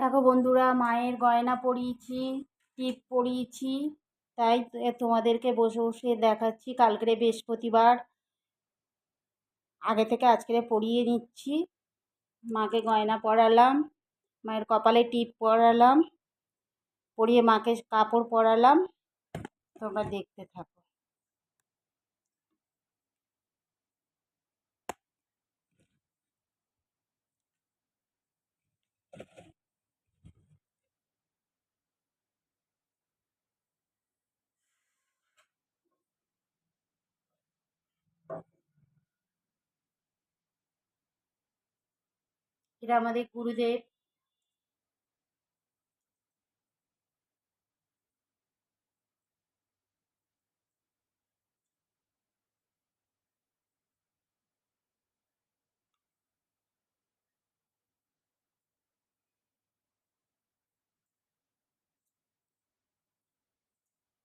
দেখো বন্ধুরা, মায়ের গয়না পরিয়েছি, টিপ পরিয়েছি, তাই তোমাদেরকে বসে বসে দেখাচ্ছি। কালকেরে বৃহস্পতিবার। আগে থেকে আজকে পরিয়ে নিচ্ছি। মাকে গয়না পরালাম, মায়ের কপালে টিপ পরালাম, পরিয়ে মাকে কাপড় পরালাম। তোমরা দেখতে থাকো। এটা আমাদের গুরুদেব।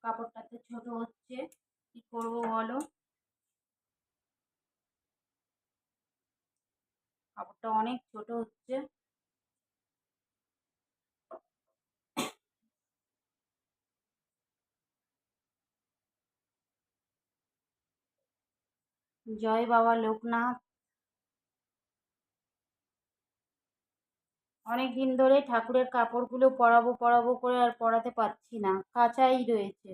কাপড়টা তো ছোট হচ্ছে কি করব বলো? কাপড়টা অনেক ছোট হচ্ছে। জয় বাবা লোকনাথ। অনেক দিন ধরে ঠাকুরের কাপড়গুলো পরাবো পরাবো করে আর পরাতে পারছি না, কাঁচাই রয়েছে।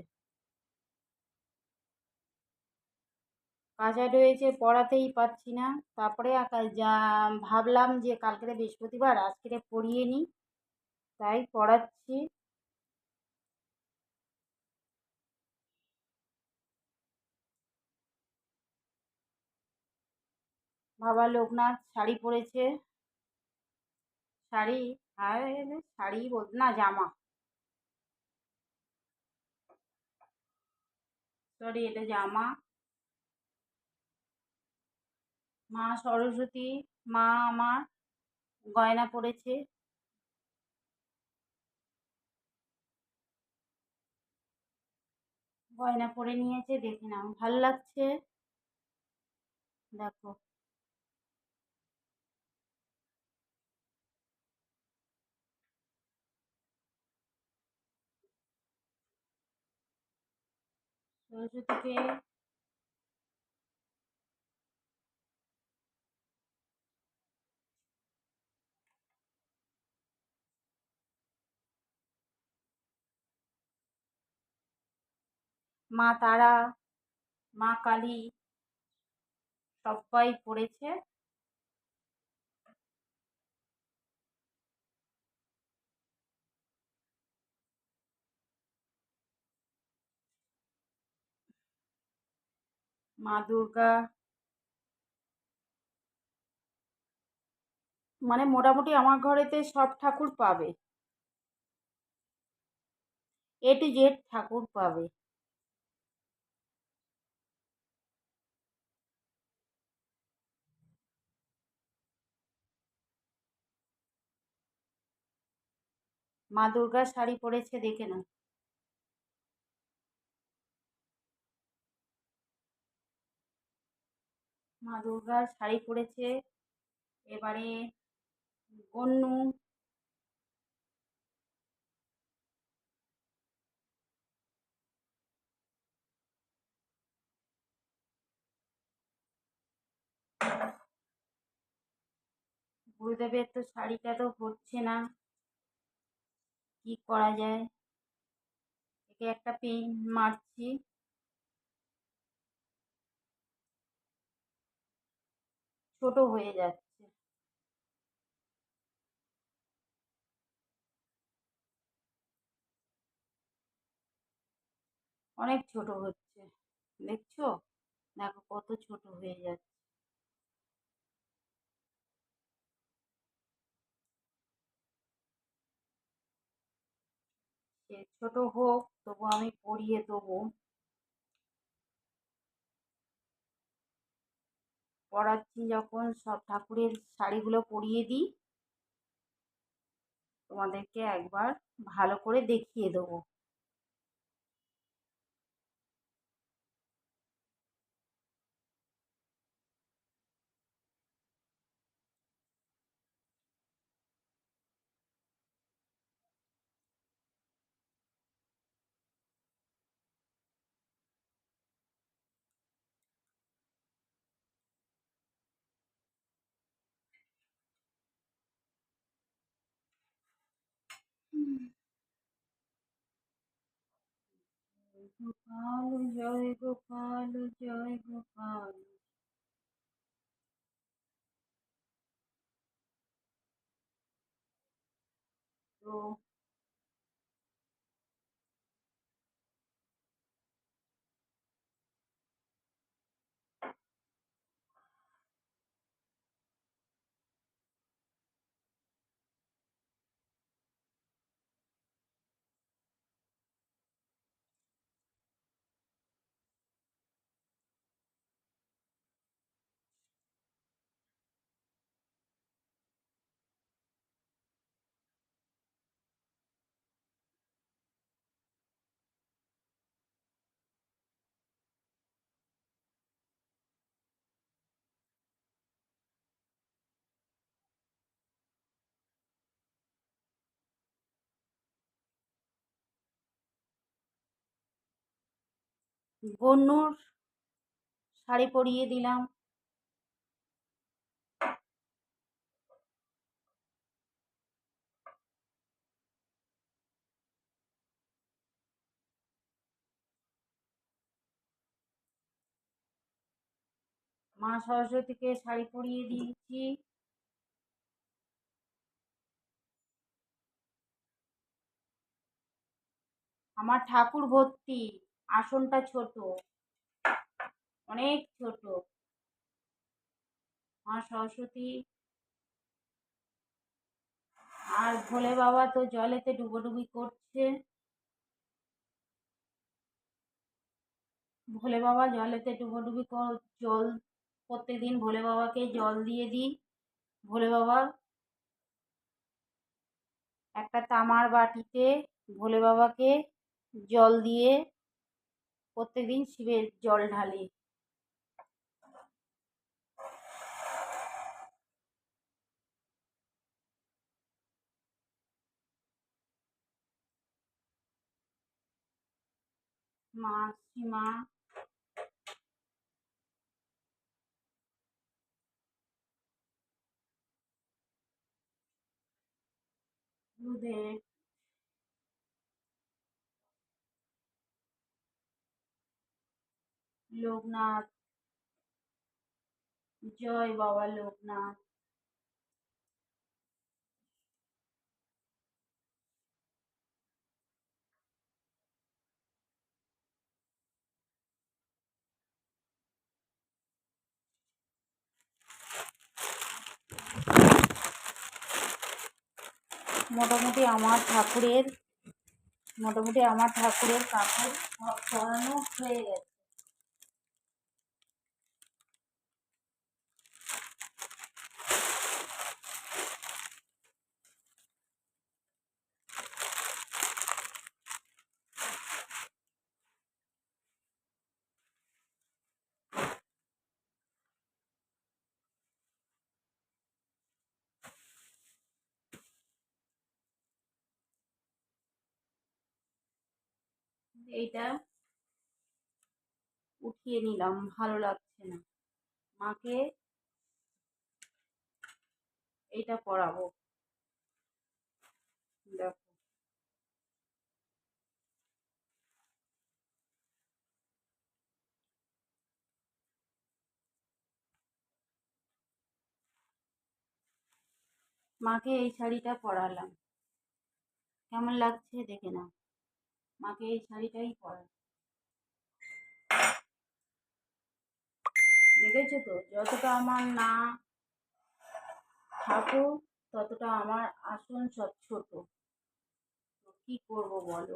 কাঁচা রয়েছে, পড়াতেই পারছি না। তারপরে যা ভাবলাম যে কালকে বৃহস্পতিবার আজকে পড়িয়ে নিই। তাই পড়াচ্ছি। বাবা লোকনাথ, শাড়ি পরেছে। শাড়ি, আর শাড়ি না, জামা। সরি এটা জামা। মা সরস্বতী, মা আমার গয়না পরেছে গয়না পরে নিয়েছে, দেখে নাও, ভালো লাগছে? দেখো। সরস্বতীকে মা তারা, মা কালী সবাই পড়েছে। মা দুর্গা মানে মোটামুটি আমার ঘরেতে সব ঠাকুর পাবে। এ টু জেড ঠাকুর পাবে। মা দুর্গার শাড়ি পরেছে দেখে না মা দুর্গার শাড়ি পরেছে। এবারে গন্নু গুরুদেবের তো শাড়িটা তো হচ্ছে না। কি করা যায়? একে একটা পেন মারছি। ছোট হয়ে যাচ্ছে। অনেক ছোট হচ্ছে। দেখছ? দেখো কত ছোট হয়ে যাচ্ছে। সে ছোট হোক, তবু আমি পরিয়ে দেবো। পড়াচ্ছি যখন, সব ঠাকুরের শাড়িগুলো পরিয়ে দিই, তোমাদেরকে একবার ভালো করে দেখিয়ে দেবো। গোপাল জয় গোপাল জয় গোপাল তো গন্নুর শাড়ি পরিয়ে দিলাম। মা সরস্বতীকে শাড়ি পরিয়ে দিয়েছি। আমার ঠাকুর ভর্তি আসনটা ছোট। অনেক ছোট। মা সরস্বতী। আর ভোলে বাবা তো জলেতে ডুবোডুবি করছে। ভোলে বাবা জলেতে ডুবোডুবি জল, প্রত্যেকদিন ভোলে বাবাকে জল দিয়ে দিই ভোলে বাবা, একটা তামার বাটিতে ভোলে বাবাকে জল দিয়ে প্রত্যেকদিন শিবের জল ঢালি। মাসিমা দুধের লোকনাথ। জয় বাবা লোকনাথ। মোটামুটি আমার ঠাকুরের, মোটামুটি আমার ঠাকুরের কাপড় সব পরানো হয়ে গেছে। এইটা উঠিয়ে নিলাম, ভালো লাগছে না। মাকে এইটা পরাবো। দেখো। মাকে এই শাড়িটা পরালাম। কেমন লাগছে দেখে নাও। মাকে এই শাড়িটাই পরা দেখেছ তো? যতটা আমার না ঠাকুর, ততটা আমার আসন সব ছোট। কি করব বলো?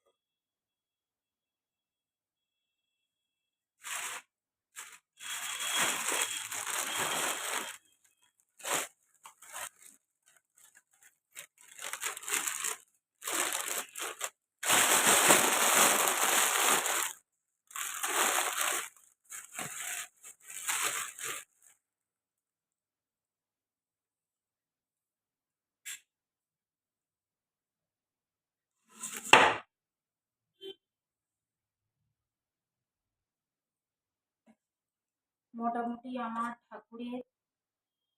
মোটামুটি আমার ঠাকুরের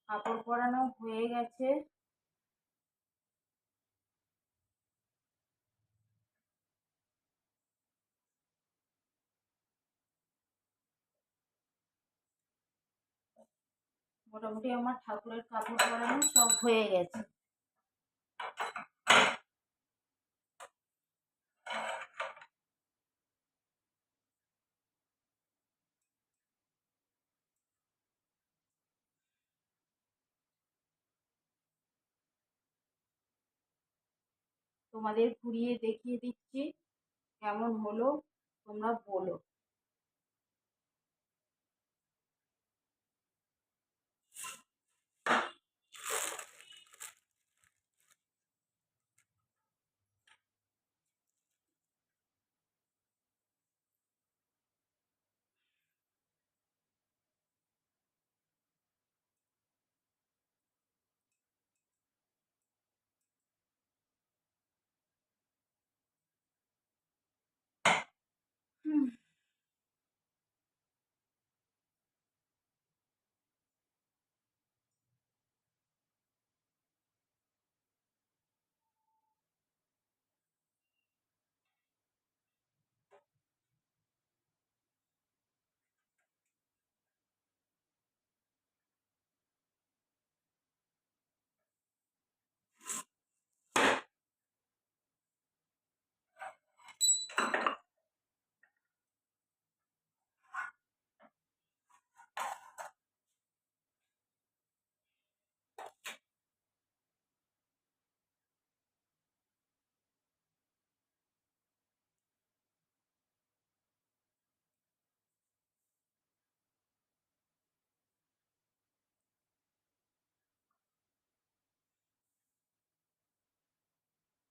কাপড় পরানো হয়ে গেছে। মোটামুটি আমার ঠাকুরের কাপড় পরানো সব হয়ে গেছে। তোমাদের ঘুরিয়ে দেখিয়ে দিচ্ছি। কেমন হলো তোমরা বলো। Hmm.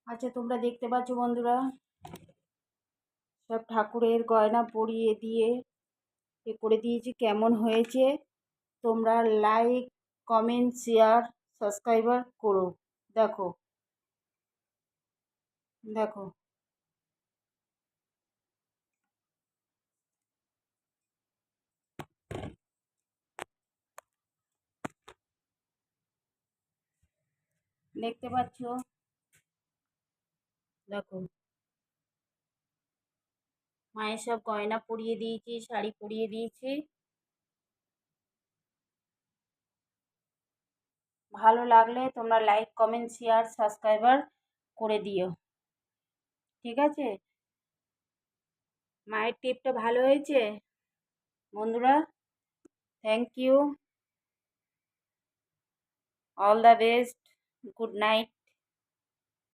আচ্ছা তোমরা দেখতে পাচ্ছ বন্ধুরা। সব ঠাকুরের গয়না পরিয়ে দিয়ে এ করে দিয়েছি, কেমন হয়েছে? তোমরা লাইক কমেন্ট শেয়ার সাবস্ক্রাইবার করো। দেখো। দেখো। দেখতে পাচ্ছ? দেখো। মায়ের সব গয়না পরিয়ে দিয়েছি, শাড়ি পরিয়ে দিয়েছি। ভালো লাগলে তোমরা লাইক কমেন্ট শেয়ার সাবস্ক্রাইবার করে দিও। ঠিক আছে? মায়ের টিপটা ভালো হয়েছে? বন্ধুরা thank you all the best good night